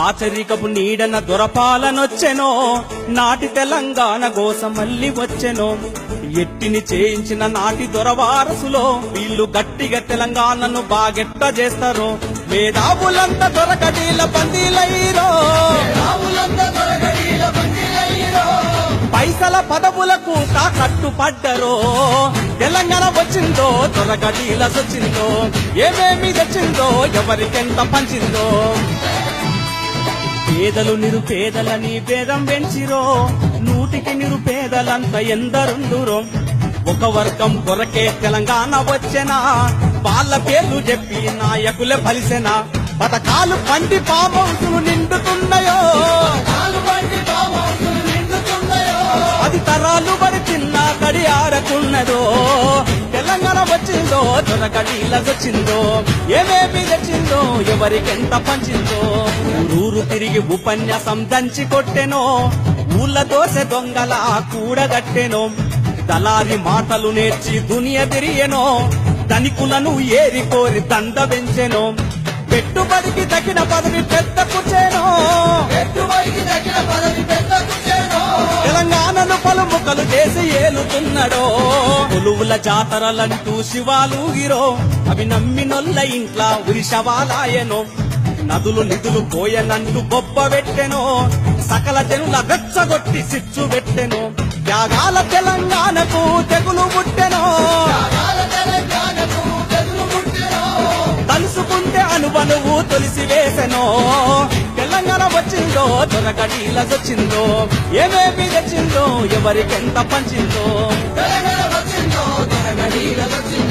రాచరికపు నీడన దొరపాలనొచ్చెనో నాటి తెలంగాణ గోస మళ్ళీ వచ్చెనో. ఎట్టిని చేయించిన నాటి దొరవారసులో వీళ్ళు గట్టిగా తెలంగాణను బాగెట్ట చేస్తారో. మేధావులంతా దొరకడీల బందీలయ్యిరో. పైసల పదవులకు కట్టుపడ్డరో. తెలంగాణ వచ్చిందో దొరకడీల వచ్చిందో ఏమేమి తెచ్చిందో ఎవరికెంత పంచిందో. పేదలు నిరుపేదలని భేదం పెంచిరో నూటికి నిరుపేదలంత ఎందరుండురో. ఒక వర్గం కొరకే తెలంగాణ వచ్చెనా? వాళ్ళ పేర్లు చెప్పి నాయకులే ఫలిసెనా పథకాలు పండి పాపంసులు నిండుతున్నాయో. అది తరాలు బడి చిన్న కడి ఆరకున్నదో తెలంగాణ వచ్చి దొరకడీల వచ్చిందో ఏమేమి తెచ్చిందో ఎవరికెంత పంచిందో. ఊరూరు తిరిగి ఉపన్యాసం దంచి కొట్టెనో ఊళ్ళ దోశ దొంగల కూడగట్టెనో దళారి మాటలు నేర్చి దునియ తిరిగెనో ధనికులను ఏరి కోరి దండ పెంచెనో. పెట్టుబడికి తగిన పదవి పెద్ద కుచేనో పెట్టుబడికి తగిన పదవి పెద్ద కుచేనో. తెలంగాణను పలుముకలు చేసి ఏలుతున్నాడో. కొలువుల జాతరలంటూ శివాలూగిరో. అవి నమ్మినొల్ల ఇంట్లో ఉరి శవాలాయనో నదులు నిధులు పోయనంటూ గొప్ప పెట్టెనో సకల జనుల వెచ్చగొట్టి సిచ్చు పెట్టెనో. త్యాగాల తెలంగాణకు తెగులు ముట్టెనో. తలుసుకుంటే అనుబనువు తొలిసి వేసెనో. తెలంగాణ వచ్చిందో దొరకడీలకొచ్చిందో ఏమేమి తెచ్చిందో ఎవరికెంత పంచిందో. తెలంగాణ వచ్చిందో